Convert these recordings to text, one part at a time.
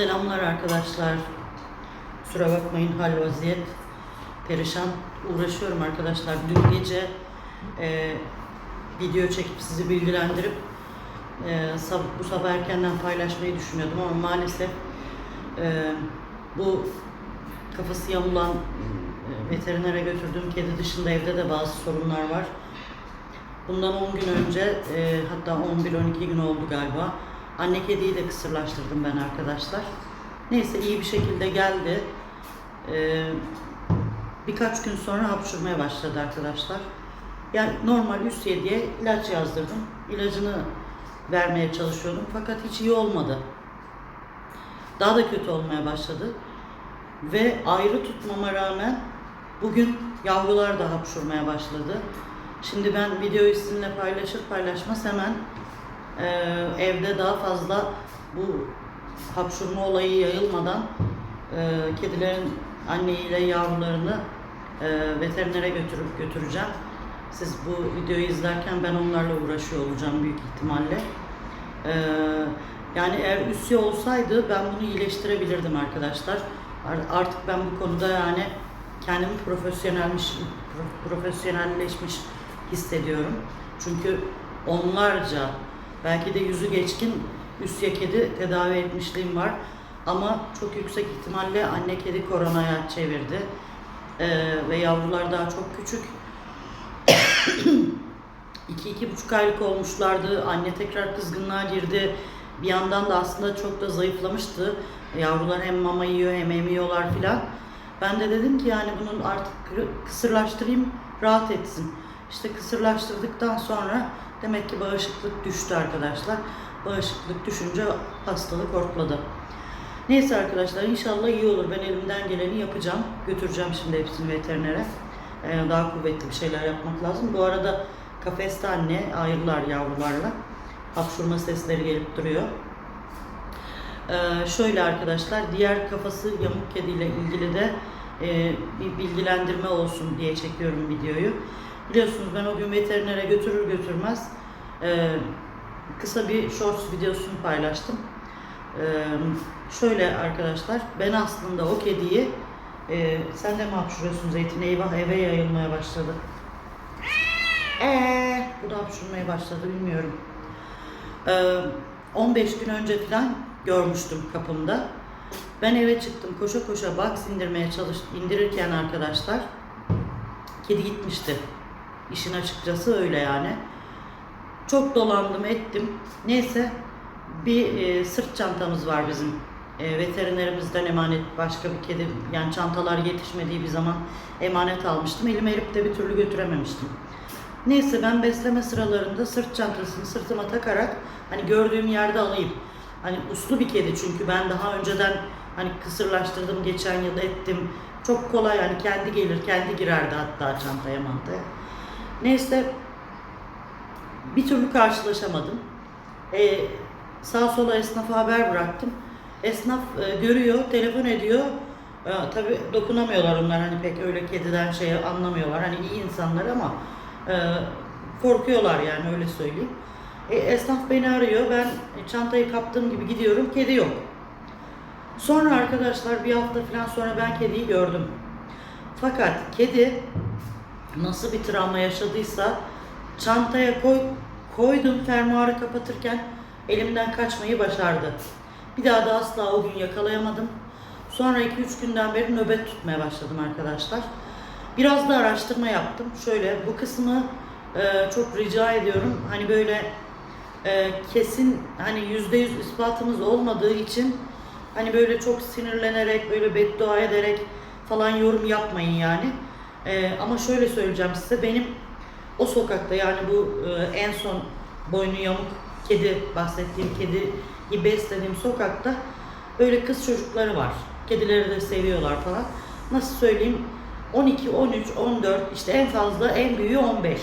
Selamlar arkadaşlar. Kusura bakmayın hal vaziyet. Perişan uğraşıyorum arkadaşlar. Dün gece e, video çekip sizi bilgilendirip e, sab- bu sabah erkenden paylaşmayı düşünüyordum ama maalesef e, bu kafası yamulan e, veterinere götürdüğüm kedi dışında evde de bazı sorunlar var. Bundan 10 gün önce e, hatta 11-12 gün oldu galiba. Anne kediyi de kısırlaştırdım ben arkadaşlar. Neyse iyi bir şekilde geldi. E, birkaç gün sonra hapşurmaya başladı arkadaşlar. Yani normal üst yediye ilaç yazdırdım. İlacını vermeye çalışıyordum fakat hiç iyi olmadı. Daha da kötü olmaya başladı. Ve ayrı tutmama rağmen bugün yavrular da hapşurmaya başladı. Şimdi ben videoyu sizinle paylaşır paylaşmaz hemen e, evde daha fazla bu hapşurma olayı yayılmadan e, kedilerin anneyle yavrularını e, veterinere götürüp götüreceğim. Siz bu videoyu izlerken ben onlarla uğraşıyor olacağım büyük ihtimalle. E, yani eğer üsye olsaydı ben bunu iyileştirebilirdim arkadaşlar. Ar- Artık ben bu konuda yani kendimi profesyonelmiş, pro- profesyonelleşmiş hissediyorum. Çünkü onlarca belki de yüzü geçkin üsye kedi tedavi etmişliğim var. Ama çok yüksek ihtimalle anne kedi koronaya çevirdi. Ee, ve yavrular daha çok küçük. 2-2,5 aylık olmuşlardı. Anne tekrar kızgınlığa girdi. Bir yandan da aslında çok da zayıflamıştı. Yavrular hem mama yiyor hem emiyorlar filan. Ben de dedim ki yani bunun artık kısırlaştırayım rahat etsin. İşte kısırlaştırdıktan sonra demek ki bağışıklık düştü arkadaşlar. Bağışıklık düşünce hastalık ortladı. Neyse arkadaşlar inşallah iyi olur. Ben elimden geleni yapacağım. Götüreceğim şimdi hepsini veterinere. Ee, daha kuvvetli bir şeyler yapmak lazım. Bu arada kafeste anne ayrılar yavrularla. Hapşurma sesleri gelip duruyor. Ee, şöyle arkadaşlar diğer kafası yamuk kediyle ilgili de e, bir bilgilendirme olsun diye çekiyorum videoyu. Biliyorsunuz ben o gün veterinere götürür götürmez e, kısa bir shorts videosunu paylaştım. E, şöyle arkadaşlar ben aslında o kediyi e, sen de mi hapşırıyorsun Zeytin? Eyvah eve yayılmaya başladı. Eee bu da hapşırmaya başladı bilmiyorum. Ee, 15 gün önce falan görmüştüm kapımda. Ben eve çıktım koşa koşa box indirmeye çalış indirirken arkadaşlar kedi gitmişti. İşin açıkçası öyle yani. Çok dolandım ettim. Neyse bir e, sırt çantamız var bizim. E, veterinerimizden emanet başka bir kedi yani çantalar yetişmediği bir zaman emanet almıştım. Elime erip de bir türlü götürememiştim. Neyse ben besleme sıralarında sırt çantasını sırtıma takarak hani gördüğüm yerde alayım. Hani uslu bir kedi çünkü ben daha önceden hani kısırlaştırdım geçen yıl ettim. Çok kolay yani kendi gelir kendi girerdi hatta çantaya mantaya. Neyse bir türlü karşılaşamadım. Ee, sağa sola esnafa haber bıraktım. Esnaf e, görüyor, telefon ediyor. E, tabii dokunamıyorlar onlar hani pek öyle kediden şey anlamıyorlar. Hani iyi insanlar ama e, korkuyorlar yani öyle söyleyeyim. E, esnaf beni arıyor. Ben çantayı kaptığım gibi gidiyorum. Kedi yok. Sonra arkadaşlar bir hafta falan sonra ben kediyi gördüm. Fakat kedi nasıl bir travma yaşadıysa çantaya koy, koydum fermuarı kapatırken elimden kaçmayı başardı. Bir daha da asla o gün yakalayamadım. Sonra 2-3 günden beri nöbet tutmaya başladım arkadaşlar. Biraz da araştırma yaptım. Şöyle bu kısmı e, çok rica ediyorum. Hani böyle e, kesin hani yüzde yüz ispatımız olmadığı için hani böyle çok sinirlenerek böyle beddua ederek falan yorum yapmayın yani. E, ama şöyle söyleyeceğim size benim o sokakta yani bu e, en son boynu yamuk kedi bahsettiğim kediyi beslediğim sokakta böyle kız çocukları var. Kedileri de seviyorlar falan. Nasıl söyleyeyim? 12, 13, 14 işte en fazla en büyüğü 15.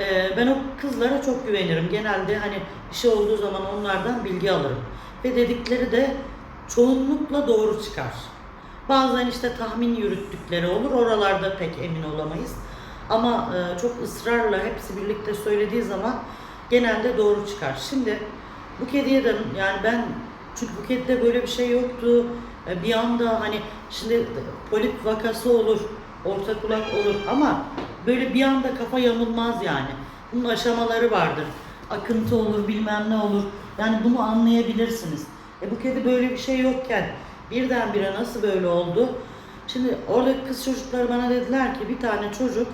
Ee, ben o kızlara çok güvenirim. Genelde hani bir şey olduğu zaman onlardan bilgi alırım. Ve dedikleri de çoğunlukla doğru çıkar. Bazen işte tahmin yürüttükleri olur. Oralarda pek emin olamayız. Ama e, çok ısrarla hepsi birlikte söylediği zaman genelde doğru çıkar. Şimdi bu kediye de yani ben Çünkü bu kedide böyle bir şey yoktu. E, Bir anda hani şimdi polip vakası olur, orta kulak olur ama böyle bir anda kafa yamulmaz yani. Bunun aşamaları vardır. Akıntı olur, bilmem ne olur. Yani bunu anlayabilirsiniz. E bu kedi böyle bir şey yokken birdenbire nasıl böyle oldu? Şimdi oradaki kız çocukları bana dediler ki bir tane çocuk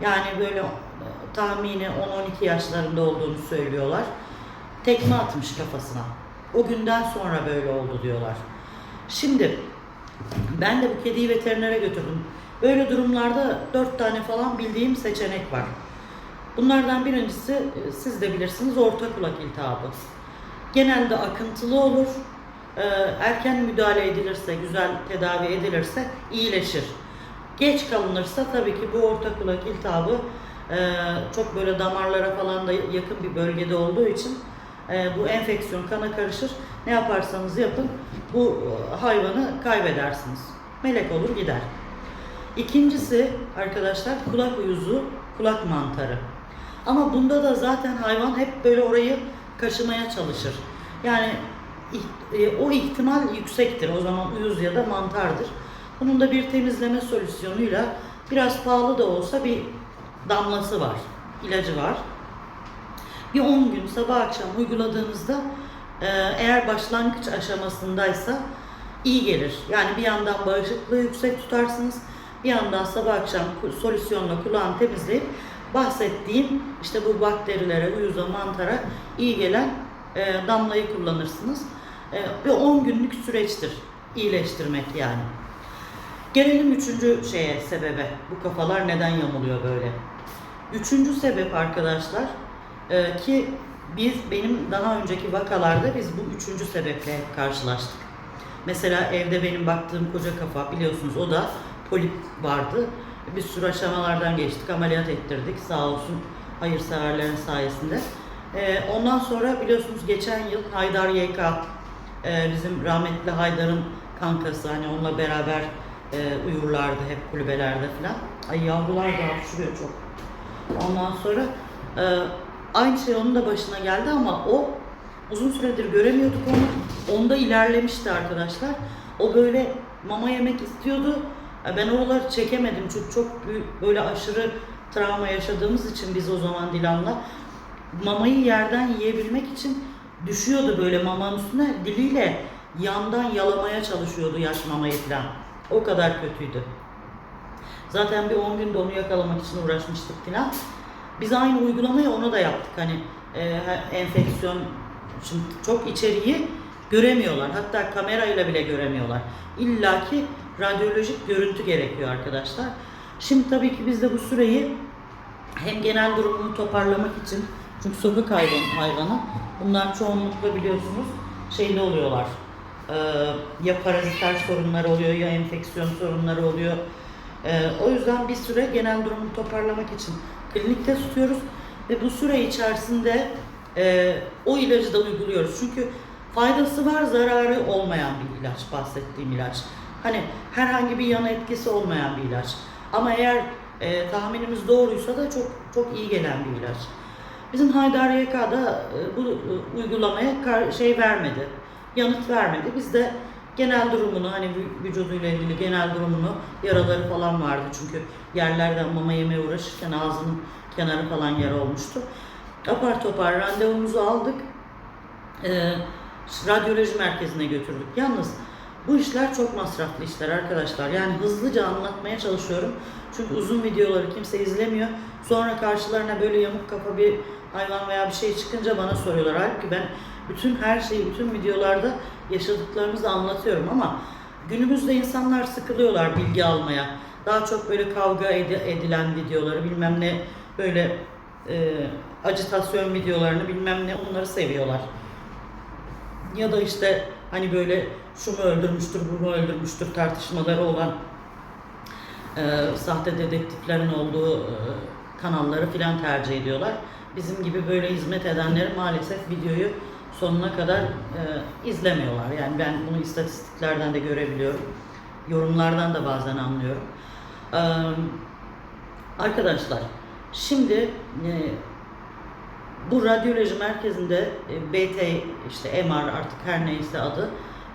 yani böyle e, tahmini 10-12 yaşlarında olduğunu söylüyorlar. Tekme atmış kafasına. O günden sonra böyle oldu diyorlar. Şimdi ben de bu kediyi veterinere götürdüm. Böyle durumlarda dört tane falan bildiğim seçenek var. Bunlardan birincisi e, siz de bilirsiniz orta kulak iltihabı. Genelde akıntılı olur. Ee, Erken müdahale edilirse, güzel tedavi edilirse iyileşir. Geç kalınırsa tabii ki bu orta kulak iltihabı e, çok böyle damarlara falan da yakın bir bölgede olduğu için e, bu enfeksiyon kana karışır. Ne yaparsanız yapın bu e, hayvanı kaybedersiniz. Melek olur gider. İkincisi arkadaşlar kulak uyuzu, kulak mantarı. Ama bunda da zaten hayvan hep böyle orayı kaşımaya çalışır. Yani o ihtimal yüksektir. O zaman uyuz ya da mantardır. Bunun da bir temizleme solüsyonuyla biraz pahalı da olsa bir damlası var, ilacı var. Bir 10 gün sabah akşam uyguladığınızda e, eğer başlangıç aşamasındaysa iyi gelir. Yani bir yandan bağışıklığı yüksek tutarsınız, bir yandan sabah akşam solüsyonla kulağını temizleyip bahsettiğim işte bu bakterilere, uyuza, mantara iyi gelen e, damlayı kullanırsınız. Bir 10 günlük süreçtir iyileştirmek yani. Gelelim üçüncü şeye, sebebe. Bu kafalar neden yamuluyor böyle? Üçüncü sebep arkadaşlar e, ki biz benim daha önceki vakalarda biz bu üçüncü sebeple karşılaştık. Mesela evde benim baktığım koca kafa biliyorsunuz o da polip vardı. Bir sürü aşamalardan geçtik, ameliyat ettirdik sağ olsun hayırseverlerin sayesinde. E, ondan sonra biliyorsunuz geçen yıl Haydar YK e, bizim rahmetli Haydar'ın kankası hani onunla beraber e, uyurlardı hep kulübelerde falan. Ay yavrular da hapşırıyor çok. Ondan sonra e, aynı şey onun da başına geldi ama o uzun süredir göremiyorduk onu. Onda ilerlemişti arkadaşlar. O böyle mama yemek istiyordu. Ben oraları çekemedim çünkü çok büyük, böyle aşırı travma yaşadığımız için biz o zaman Dilan'la mamayı yerden yiyebilmek için düşüyordu böyle mamanın üstüne diliyle yandan yalamaya çalışıyordu yaş mamayı falan. O kadar kötüydü. Zaten bir 10 günde onu yakalamak için uğraşmıştık falan. Biz aynı uygulamayı ona da yaptık. Hani e, enfeksiyon şimdi çok içeriği göremiyorlar. Hatta kamerayla bile göremiyorlar. İlla ki radyolojik görüntü gerekiyor arkadaşlar. Şimdi tabii ki biz de bu süreyi hem genel durumunu toparlamak için çünkü sokak hayvan, hayvanı bunlar çoğunlukla biliyorsunuz şeyde oluyorlar. Ee, ya paraziter sorunları oluyor ya enfeksiyon sorunları oluyor. Ee, o yüzden bir süre genel durumu toparlamak için klinikte tutuyoruz ve bu süre içerisinde e, o ilacı da uyguluyoruz. Çünkü faydası var, zararı olmayan bir ilaç bahsettiğim ilaç. Hani herhangi bir yan etkisi olmayan bir ilaç. Ama eğer e, tahminimiz doğruysa da çok çok iyi gelen bir ilaç. Bizim Haydar YK'da e, bu e, uygulamaya şey vermedi, yanıt vermedi. Biz de genel durumunu hani vü- vücuduyla ilgili genel durumunu yaraları falan vardı çünkü yerlerden mama yemeye uğraşırken ağzının kenarı falan yara olmuştu. Apar topar randevumuzu aldık. Ee, radyoloji merkezine götürdük. Yalnız bu işler çok masraflı işler arkadaşlar. Yani hızlıca anlatmaya çalışıyorum. Çünkü uzun videoları kimse izlemiyor. Sonra karşılarına böyle yamuk kafa bir hayvan veya bir şey çıkınca bana soruyorlar. Halbuki ben bütün her şeyi, bütün videolarda yaşadıklarımızı anlatıyorum ama günümüzde insanlar sıkılıyorlar bilgi almaya. Daha çok böyle kavga edi- edilen videoları bilmem ne böyle e, acitasyon videolarını bilmem ne onları seviyorlar. Ya da işte hani böyle şu mu öldürmüştür, bu mu öldürmüştür tartışmaları olan e, sahte dedektiflerin olduğu e, kanalları filan tercih ediyorlar. Bizim gibi böyle hizmet edenleri maalesef videoyu sonuna kadar e, izlemiyorlar. Yani ben bunu istatistiklerden de görebiliyorum. Yorumlardan da bazen anlıyorum. E, arkadaşlar şimdi e, bu radyoloji merkezinde e, BT işte MR artık her neyse adı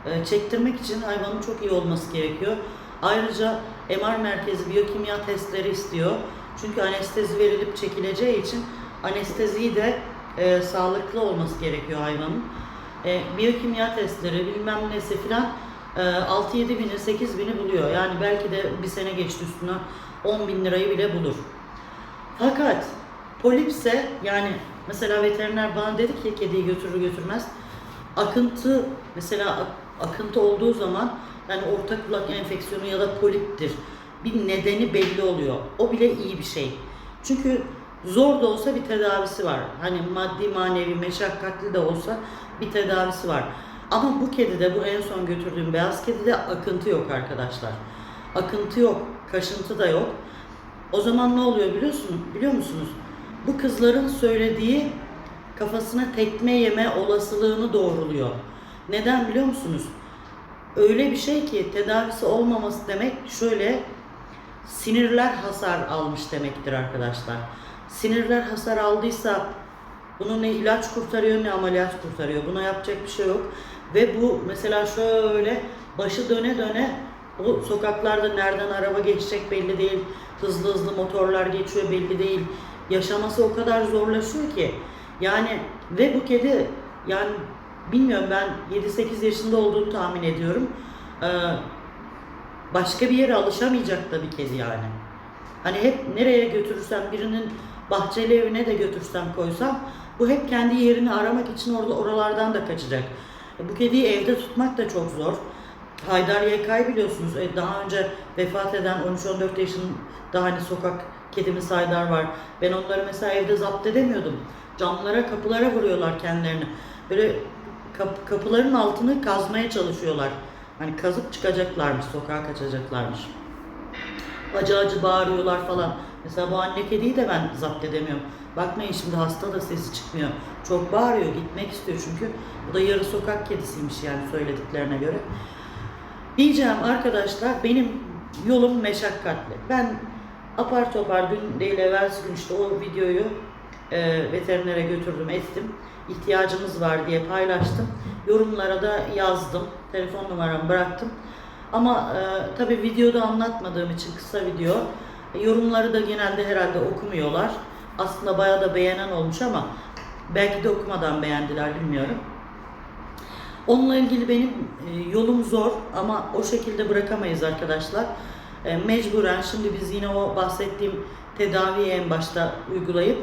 e, çektirmek için hayvanın çok iyi olması gerekiyor. Ayrıca MR merkezi biyokimya testleri istiyor. Çünkü anestezi verilip çekileceği için anesteziyi de e, sağlıklı olması gerekiyor hayvanın. E, biyokimya testleri bilmem nesi filan e, 6-7 bini 8 bini buluyor. Yani belki de bir sene geçti üstüne 10 bin lirayı bile bulur. Fakat polipse yani mesela veteriner bana dedi ki kediyi götürür götürmez akıntı mesela ak- akıntı olduğu zaman yani orta kulak enfeksiyonu ya da poliptir. Bir nedeni belli oluyor. O bile iyi bir şey. Çünkü zor da olsa bir tedavisi var. Hani maddi manevi meşakkatli de olsa bir tedavisi var. Ama bu kedide bu en son götürdüğüm beyaz kedide akıntı yok arkadaşlar. Akıntı yok, kaşıntı da yok. O zaman ne oluyor biliyorsun, biliyor musunuz? Bu kızların söylediği kafasına tekme yeme olasılığını doğruluyor. Neden biliyor musunuz? Öyle bir şey ki tedavisi olmaması demek şöyle sinirler hasar almış demektir arkadaşlar. Sinirler hasar aldıysa bunu ne ilaç kurtarıyor ne ameliyat kurtarıyor. Buna yapacak bir şey yok. Ve bu mesela şöyle başı döne döne o sokaklarda nereden araba geçecek belli değil. Hızlı hızlı motorlar geçiyor belli değil. Yaşaması o kadar zorlaşıyor ki. Yani ve bu kedi yani bilmiyorum ben 7-8 yaşında olduğunu tahmin ediyorum. Ee, başka bir yere alışamayacak da bir kedi yani. Hani hep nereye götürürsem birinin bahçeli evine de götürsem koysam bu hep kendi yerini aramak için orada oralardan da kaçacak. Bu kediyi evde tutmak da çok zor. Haydar YK'yı biliyorsunuz. E, Daha önce vefat eden 13-14 yaşında hani sokak kedimiz Haydar var. Ben onları mesela evde zapt edemiyordum. Camlara, kapılara vuruyorlar kendilerini. Böyle kap- kapıların altını kazmaya çalışıyorlar. Hani kazıp çıkacaklarmış, sokağa kaçacaklarmış. Acı acı bağırıyorlar falan. Mesela bu anne kediyi de ben zapt edemiyorum. Bakmayın şimdi hasta da sesi çıkmıyor. Çok bağırıyor, gitmek istiyor çünkü. Bu da yarı sokak kedisiymiş yani söylediklerine göre. Diyeceğim arkadaşlar benim yolum meşakkatli. Ben apar topar dün değil evvelsi gün işte o videoyu e, veterinere götürdüm ettim. İhtiyacımız var diye paylaştım. Yorumlara da yazdım. Telefon numaramı bıraktım. Ama e, tabii videoda anlatmadığım için kısa video. yorumları da genelde herhalde okumuyorlar. Aslında bayağı da beğenen olmuş ama belki de okumadan beğendiler bilmiyorum. Onunla ilgili benim e, yolum zor ama o şekilde bırakamayız arkadaşlar. E, Mecburen şimdi biz yine o bahsettiğim tedaviyi en başta uygulayıp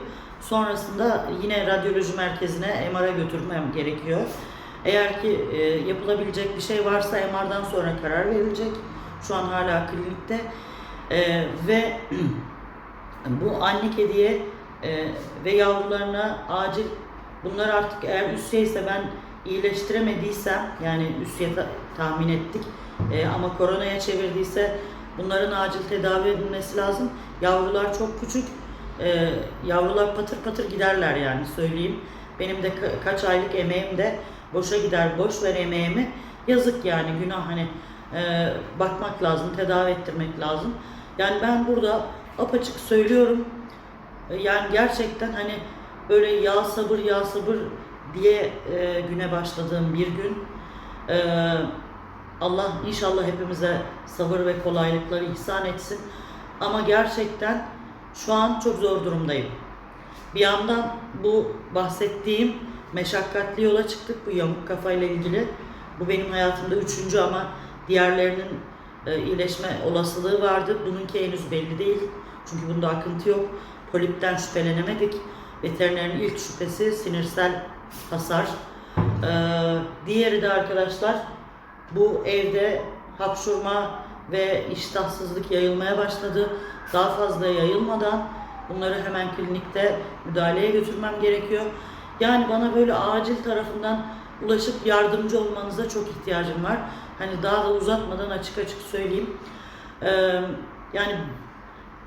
sonrasında yine radyoloji merkezine MR'a götürmem gerekiyor. Eğer ki e, yapılabilecek bir şey varsa MR'dan sonra karar verilecek. Şu an hala klinikte. E, ve bu anne kediye e, ve yavrularına acil bunlar artık eğer üsseyse ben iyileştiremediysem yani üsseye ta- tahmin ettik e, ama koronaya çevirdiyse bunların acil tedavi edilmesi lazım. Yavrular çok küçük. E, yavrular patır patır giderler yani söyleyeyim. Benim de ka- kaç aylık emeğim de boşa gider. Boş ver emeğimi. Yazık yani günah hani e, bakmak lazım, tedavi ettirmek lazım. Yani ben burada apaçık söylüyorum. E, Yani gerçekten hani böyle ya sabır ya sabır diye e, güne başladığım bir gün. E, Allah inşallah hepimize sabır ve kolaylıkları ihsan etsin. Ama gerçekten şu an çok zor durumdayım. Bir yandan bu bahsettiğim meşakkatli yola çıktık bu yamuk kafayla ilgili. Bu benim hayatımda üçüncü ama diğerlerinin e, iyileşme olasılığı vardı. Bununki henüz belli değil. Çünkü bunda akıntı yok. Polipten şüphelenemedik. Veterinerin ilk şüphesi sinirsel hasar. Ee, diğeri de arkadaşlar bu evde hapşurma ve iştahsızlık yayılmaya başladı. Daha fazla yayılmadan bunları hemen klinikte müdahaleye götürmem gerekiyor. Yani bana böyle acil tarafından ulaşıp yardımcı olmanıza çok ihtiyacım var. Hani daha da uzatmadan açık açık söyleyeyim. Ee, yani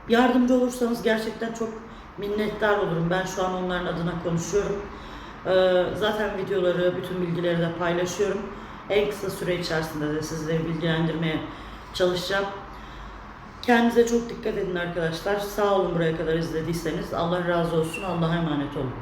yardımcı olursanız gerçekten çok minnettar olurum. Ben şu an onların adına konuşuyorum. Ee, zaten videoları, bütün bilgileri de paylaşıyorum. En kısa süre içerisinde de sizleri bilgilendirmeye çalışacağım. Kendinize çok dikkat edin arkadaşlar. Sağ olun buraya kadar izlediyseniz. Allah razı olsun. Allah'a emanet olun.